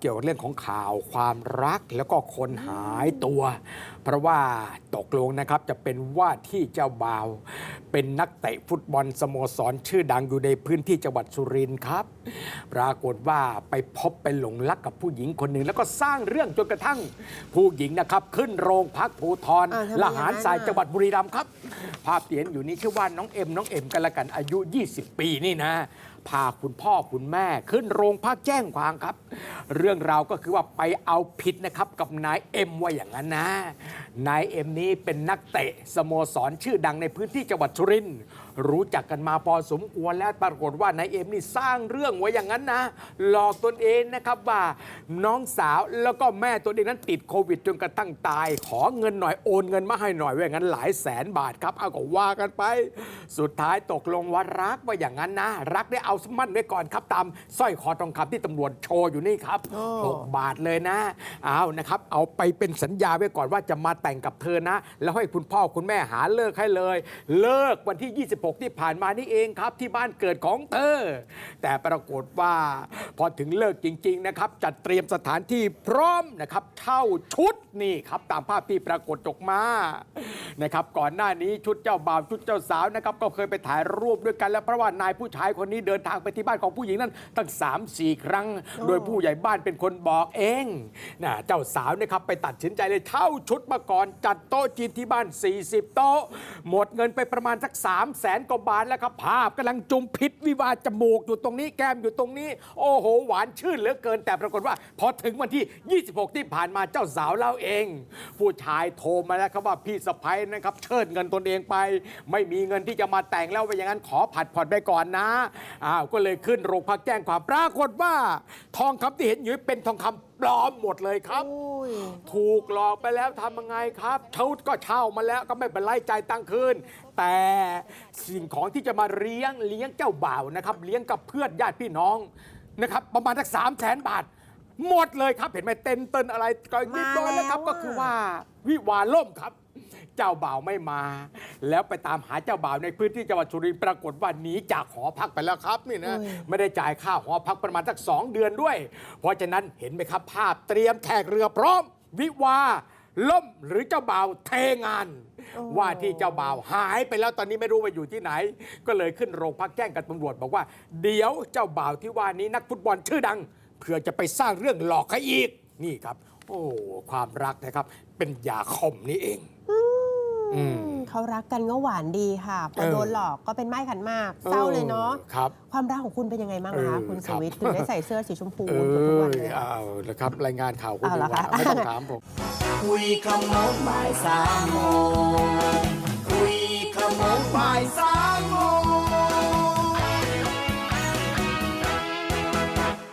เกี่ยวกับเรื่องของข่าวความรักแล้วก็คนหายตัว เพราะว่าตกลงนะครับจะเป็นว่าที่เจ้าบ่าว เป็นนักเตะฟุตบอลสโมสรชื่อดังอยู่ในพื้นที่จังหวัดสุรินทร์ครับ ปรากฏว่าไปพบไปหลงรักกับผู้หญิงคนหนึ่ง แล้วก็สร้างเรื่องจนกระทั่งผู้หญิงนะครับ ขึ้นโรงพักภูทรอ่าทำไมละหารทรายอย่างนั้นน่ะ จังหวัดบุรีรัมย์ครับ ภาพที่เห็นอยู่นี้ชื่อว่าน้องเอ็มน้องเอ็มกันละกันอายุ 20 ปีนี่นะ พาคุณพ่อคุณแม่ขึ้นโรงพักแจ้งความครับ เรื่องราวก็คือว่าไปเอาผิดนะครับกับนายเอ็มว่าอย่างนั้นนะ นายเอ็มนี้เป็นนักเตะสโมสรชื่อดังในพื้นที่จังหวัดชุรินทร์ รู้จักกันมาพอสมควรแล้วปรากฏว่านายเอ็มนี่สร้างเรื่องไว้อย่างนั้นนะหลอกตนเองนะครับว่าน้องสาวแล้วก็แม่ตัวเองนั้นติดโควิดจนกระทั่งตาย ขอเงินหน่อยโอนเงินมาให้หน่อยว่าอย่างนั้นหลายแสนบาทครับเอาก็ว่ากันไป สุดท้ายตกลงว่ารักว่าอย่างนั้นนะ รักได้เอาสมั่นไว้ก่อนครับตามสร้อยคอทองคำที่ตำรวจโชว์อยู่นี่ครับหกบาทเลยนะเอานะครับ เอาไปเป็นสัญญาไว้ก่อนว่าจะมาแต่งกับเธอนะ แล้วให้คุณพ่อคุณแม่หาเลิกให้เลย เลิกวันที่ 26ที่ผ่านมานี่เองครับ ที่บ้านเกิดของเธอ แต่ปรากฏว่าพอถึงเลิกจริง ๆ นะครับ จัดเตรียมสถานที่พร้อมนะครับเช่าชุดนี่ครับ ตามภาพที่ปรากฏออกมา นะครับก่อนหน้านี้ชุดเจ้าบ่าวชุดเจ้าสาวนะครับก็เคยไปถ่ายรูปด้วยกัน แล้วเพราะว่านายผู้ชายคนนี้เดินทางไปที่บ้านของผู้หญิงนั้นตั้ง3-4 ครั้ง โดยผู้ใหญ่บ้านเป็นคนบอกเองนะเจ้าสาวเนะครับไปตัดสินใจเลยเช่าชุดมาก่อนจัดโต๊ะจีนที่บ้าน 40 โต๊ะ หมดเงินไปประมาณสัก 3 0 0แสนกว่าบาทแล้วครับภาพกำลังจุมพิษวิวาห์จมูกอยู่ตรงนี้แก้มอยู่ตรงนี้ โอ้โห หวานชื่นเหลือเกิน แต่ปรากฏว่า พอถึงวันที่ 26 ที่ผ่านมาเจ้าสาวเล่าเอง ผู้ชายโทรมาแล้วครับว่าพี่สะพ้ยนะครับเชิดเงินตนเองไป ไม่มีเงินที่จะมาแต่งแล้วว่าอย่างนั้นขอผัดผ่อนไปก่อนนะอ้าวก็เลยขึ้นโรงพักแจ้งความปรากฏว่า ทองคำที่เห็นอยู่เป็นทองคำปลอมหมดเลยครับโอ้ยถูกหลอกไปแล้วทำยังไงครับเช่าก็เช่ามาแล้วก็ไม่เป็นไรจ่ายตังค์คืนแต่สิ่งของที่จะมาเลี้ยงเลี้ยงเจ้าบ่าวนะครับ เลี้ยงกับเพื่อนญาติพี่น้องนะครับ ประมาณสักสามแสนบาท หมดเลยครับ เห็นไหมเต้นเต้นอะไรก็นิดน้อยแล้วครับมาแล้วก็คือว่าวิวาห์ล่มครับ เจ้าบ่าวไม่มา แล้วไปตามหาเจ้าบ่าวในพื้นที่จังหวัดสุรินทร์ปรากฏว่าหนีจากหอพักไปแล้วครับนี่นะไม่ได้จ่ายค่าหอพักประมาณสักสองเดือนด้วย เพราะฉะนั้นเห็นไหมครับภาพเตรียมแขกเรือพร้อม วิวาห์ล่มหรือเจ้าบ่าวเทงาน ว่าที่เจ้าบ่าวหายไปแล้วตอนนี้ไม่รู้ว่าอยู่ที่ไหน ก็เลยขึ้นโรงพักแจ้งกับตำรวจบอกว่า เดี๋ยวเจ้าบ่าวที่ว่านี้นักฟุตบอลชื่อดังเพื่อจะไปสร้างเรื่องหลอกให้อีกนี่ครับ โอ้ความรักนะครับ เป็นยาคมนี่เอง เขารักกันก็หวานดีค่ะ พอเโดนหลอกก็เป็นไม้ขันมากเศร้าเลยเนาะ ครับ ความรักของคุณเป็นยังไงบ้างคะคุณสควิทย์ถึงได้ใส่เสื้อสีชมพูเอเกือบทุกวันเลย ยเอาละครับ รายงานข่าวคุณเอาละไม่ต้องถามผม คุยขโมงบ่ายสามโมงคุยขโมงบ่ายสาม